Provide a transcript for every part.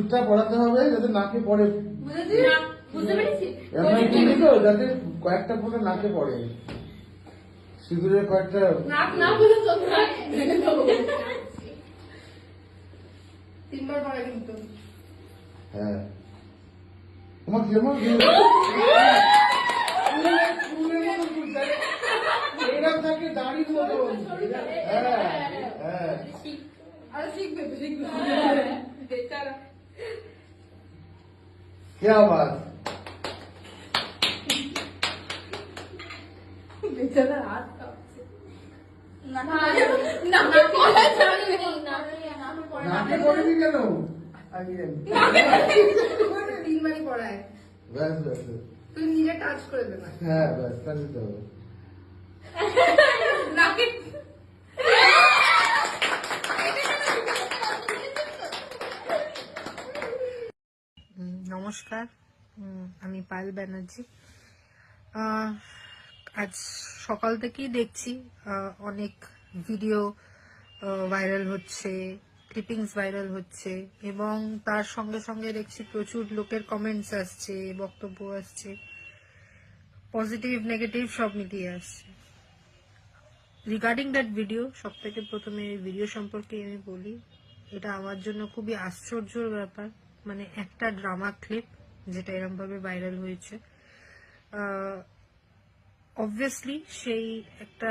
সিঁদুরটা পড়াতে হবে যাতে নাকে পড়ে। এমন তো যাতে কয়েকটা ফোঁটা নাকে পড়ে। সিঁদুরের কয়েকটা তিনবার কিন্তু। হ্যাঁ। তোমার কেমন এরকম থাকে দাড়ির মতো। হ্যাঁ হ্যাঁ। শিখবে শিখবে। বেচারা। क्या बात বেচারা হাত কাঁপছে না নাকে পড়া যাবে নাকে পড়েনি কেন আমি জানি তিনবারই পড়ায় ব্যাস ব্যাস তুই নিজে টাচ করে দে না হ্যাঁ ব্যাস তাহলে তো হবে। নাকে নমস্কার। আমি পায়েল ব্যানার্জি। আজ সকাল থেকেই দেখছি অনেক ভিডিও ভাইরাল হচ্ছে, ক্লিপিংস ভাইরাল হচ্ছে এবং তার সঙ্গে সঙ্গে দেখছি প্রচুর লোকের কমেন্টস আসছে, বক্তব্য আসছে। পজিটিভ নেগেটিভ সব মিলিয়ে আসছে। রিগার্ডিং দ্যাট ভিডিও সব থেকে প্রথমে ভিডিও সম্পর্কে আমি বলি, এটা আমার জন্য খুবই আশ্চর্যর ব্যাপার। মানে একটা ড্রামা ক্লিপ যেটা এরম ভাবে ভাইরাল হয়েছে অবভিয়াসলি সেই একটা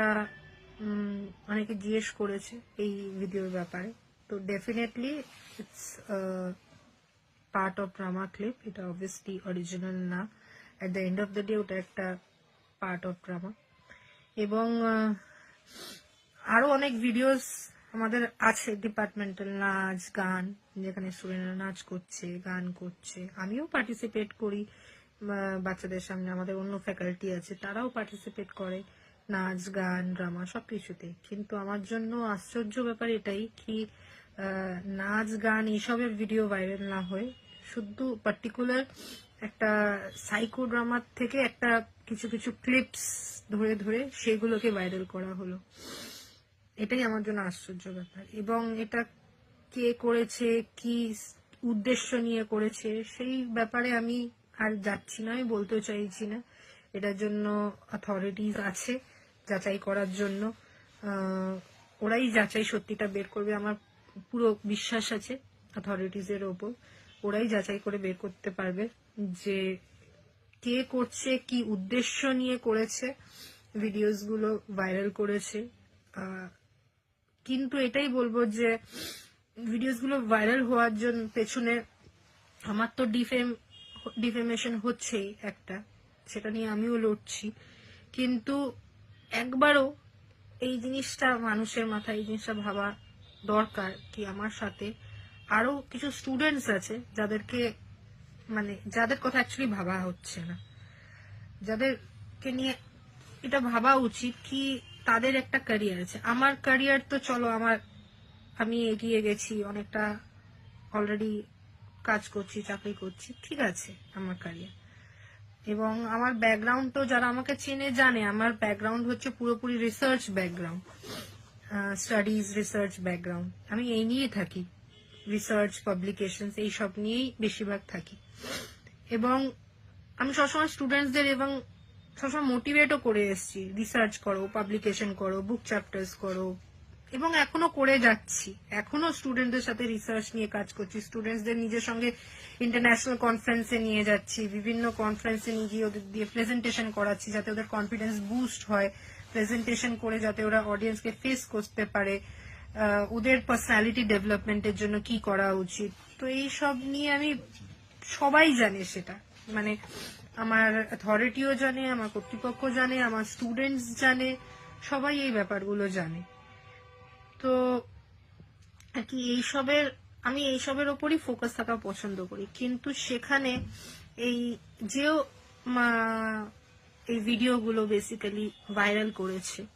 অনেকে জিজ্ঞেস করেছে এই ভিডিওর ব্যাপারে। তো definitely it's part of drama clip এটা অবভিয়াসলি অরিজিনাল না। At the end of the day ওটা একটা পার্ট অফ ড্রামা এবং আহ, আরও অনেক ভিডিওস আমাদের আছে ডিপার্টমেন্টাল নাচ, গান, যেখানে স্টুডেন্টরা নাচ করছে, গান করছে। আমিও পার্টিসিপেট করি বাচ্চাদের সামনে আমাদের অন্য ফ্যাকাল্টি আছে, তারাও পার্টিসিপেট করে। নাচ, গান ড্রামা সব সবকিছুতে। কিন্তু আমার জন্য আশ্চর্য ব্যাপার এটাই কি নাচ, গান এইসবের ভিডিও ভাইরাল না হয়ে শুধু পার্টিকুলার একটা সাইকো ড্রামার থেকে একটা কিছু কিছু ক্লিপস ধরে ধরে সেগুলোকে ভাইরাল করা হলো। এটাই আমার জন্য আশ্চর্য ব্যাপার। এবং এটা কে করেছে, কি উদ্দেশ্য নিয়ে করেছে, সেই ব্যাপারে আমি আর যাচ্ছি না, আমি বলতেও চাইছি না। এটার জন্য অথরিটিস আছে যাচাই করার জন্য। ওরাই যাচাই সত্যিটা বের করবে, আমার পুরো বিশ্বাস আছে অথরিটিস এর ওপর। ওরাই যাচাই করে বের করতে পারবে যে কে করছে, কি উদ্দেশ্য নিয়ে করেছে। ভিডিওসগুলো ভাইরাল করেছে। কিন্তু এটাই বলব যে ভিডিওসগুলো ভাইরাল হওয়ার জন্য পেছনে আমার তো ডিফেম, ডিফেমেশন হচ্ছেই একটা। সেটা নিয়ে আমিও লড়ছি। কিন্তু একবারও এই জিনিসটা মানুষের মাথায়, এই জিনিসটা ভাবা দরকার কি আমার সাথে আরও কিছু স্টুডেন্টস আছে যাদেরকে মানে যাদের কথা অ্যাকচুয়ালি ভাবা হচ্ছে না। যাদেরকে নিয়ে এটা ভাবা উচিত কি তাদের একটা ক্যারিয়ার আছে। আমার ক্যারিয়ার তো চলো, আমার, আমি এগিয়ে গেছি, অনেকটা অলরেডি কাজ করছি, চাকরি করছি, ঠিক আছে আমার ক্যারিয়ার এবং আমার ব্যাকগ্রাউন্ড তো যারা আমাকে চেনে, জানে, আমার ব্যাকগ্রাউন্ড হচ্ছে পুরোপুরি research background studies research background আমি এই নিয়ে থাকি রিসার্চ পাবলিকেশন এই সব নিয়েই বেশিরভাগ থাকি। এবং আমি সবসময় স্টুডেন্টসদের এবং সবসময় মোটিভেটও করে এসেছি। রিসার্চ করো পাবলিকেশন করো বুক চ্যাপ্টার্স করো। এবং এখনও করে যাচ্ছি। এখনও স্টুডেন্টদের সাথে রিসার্চ নিয়ে কাজ করছি। স্টুডেন্টসদের নিজের সঙ্গে ইন্টারন্যাশনাল কনফারেন্সে নিয়ে যাচ্ছি। বিভিন্ন কনফারেন্সে নিয়ে গিয়ে ওদের দিয়ে প্রেজেন্টেশন করাচ্ছি যাতে ওদের কনফিডেন্স বুস্ট হয়। প্রেজেন্টেশন করে যাতে ওরা অডিয়েন্সকে ফেস করতে পারে। ওদের পার্সোনালিটি ডেভেলপমেন্টের জন্য কি করা উচিত? তো এই সব নিয়ে আমি সবাই জানে সেটা। মানে আমার অথরিটিও জানে, আমার কর্তৃপক্ষ জানে, আমার স্টুডেন্টস জানে, সবাই এই ব্যাপারগুলো জানে। তো আর কি এইসবের আমি এইসবের ওপরই ফোকাস থাকা পছন্দ করি। কিন্তু সেখানে এই যেও মা- এই ভিডিওগুলো বেসিক্যালি ভাইরাল করেছে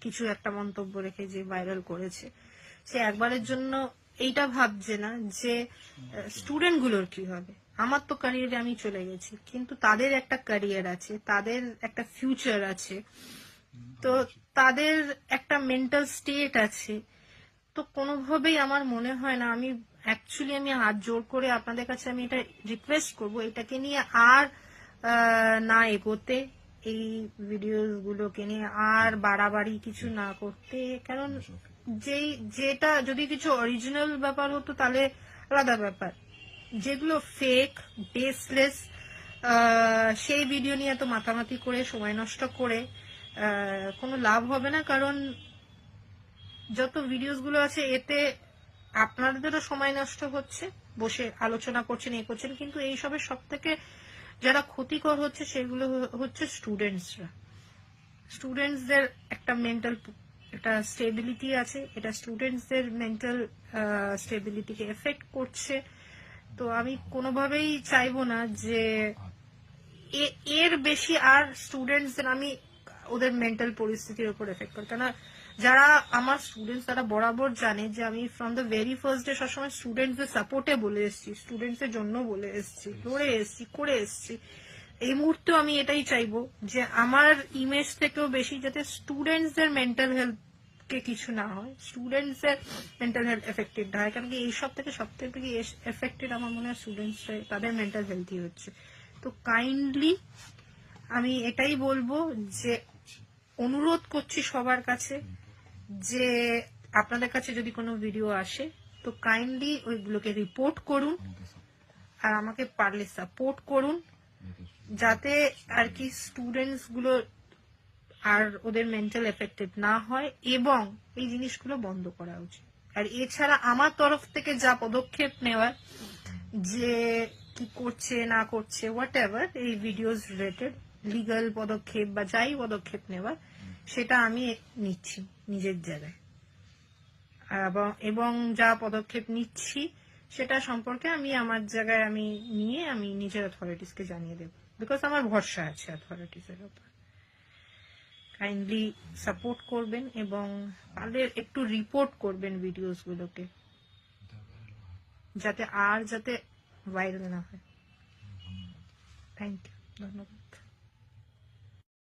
কিছু একটা মন্তব্য রেখে যে ভাইরাল করেছে, সে একবারের জন্য এইটা ভাবছে না যে স্টুডেন্টগুলোর কি হবে? আমার তো ক্যারিয়ারে আমি চলে গেছি, কিন্তু তাদের একটা ক্যারিয়ার আছে, তাদের একটা ফিউচার আছে। তো তাদের একটা মেন্টাল স্টেট আছে। তো কোনোভাবেই আমার মনে হয় না, আমি অ্যাকচুয়ালি আমি হাত জোর করে আপনাদের কাছে আমি এটা রিকোয়েস্ট করব, এটাকে নিয়ে আর না এগোতে, এই ভিডিওস গুলোকে নিয়ে আর বাড়াবাড়ি কিছু না করতে। কারণ যেই যেটা যদি কিছু অরিজিনাল ব্যাপার হতো তাহলে আলাদা ব্যাপার। যেগুলো ফেক বেসলেস সেই ভিডিও নিয়ে এত মাতামাতি করে, সময় নষ্ট করে কোনো লাভ হবে না, কারণ যত ভিডিওসগুলো আছে, এতে আপনাদেরও সময় নষ্ট হচ্ছে, বসে আলোচনা করছেন, এ করছেন, কিন্তু এইসবের সব থেকে যারা ক্ষতিকর হচ্ছে, সেগুলো হচ্ছে স্টুডেন্টসরা স্টুডেন্টসদের একটা মেন্টাল একটা স্টেবিলিটি আছে, এটা স্টুডেন্টসদের মেন্টাল স্টেবিলিটিকে এফেক্ট করছে। তো আমি কোনোভাবেই চাইব না যে এর বেশি আর স্টুডেন্টসদের আমি ওদের মেন্টাল পরিস্থিতির উপর এফেক্ট করি। কেন যারা, আমার স্টুডেন্টস তারা বরাবর জানে যে আমি from the very first day সবসময় স্টুডেন্টসদের সাপোর্টে বলে এসেছি স্টুডেন্টসের জন্য বলে এসেছি লড়ে এসেছি, করে এসেছি। এই মুহূর্তে আমি এটাই চাইব যে আমার ইমেজ থেকেও বেশি যাতে স্টুডেন্টসদের মেন্টাল হেলথ কে কিছু না হয়। স্টুডেন্টসদের মেন্টাল হেলথ এফেক্টেড না হয়। কারণ কি এইসব থেকে সব থেকে এফেক্টেড আমার মনে হয় স্টুডেন্টস তাদের মেন্টাল হেলথই হচ্ছে। তো কাইন্ডলি আমি এটাই বলব যে, অনুরোধ করছি সবার কাছে যে, আপনাদের কাছে যদি কোনো ভিডিও আসে, তো কাইন্ডলি ওইগুলোকে রিপোর্ট করুন আর আমাকে পারলে সাপোর্ট করুন। যাতে আর কি স্টুডেন্টসগুলো আর ওদের মেন্টাল এফেক্টেড না হয় এবং এই জিনিসগুলো বন্ধ করা উচিত। আর এছাড়া আমার তরফ থেকে যা পদক্ষেপ নেওয়ার যে কি করছে, না করছে হোয়াট এভার এই ভিডিওস রিলেটেড লিগাল পদক্ষেপ বা যাই পদক্ষেপ নেওয়ার সেটা আমি নিচ্ছি নিজের জায়গায়। এবং যা পদক্ষেপ নিচ্ছি, সেটা সম্পর্কে আমি আমার জায়গায় আমি নিয়ে আমি নিজের অথরিটিসকে জানিয়ে দেবো। বিকজ আমার ভরসা আছে অথরিটিসের উপর। কাইন্ডলি সাপোর্ট করবেন এবং পারলে একটু রিপোর্ট করবেন ভিডিওস গুলোকে। যাতে আর যাতে ভাইরাল না হয়। থ্যাংক ইউ ধন্যবাদ।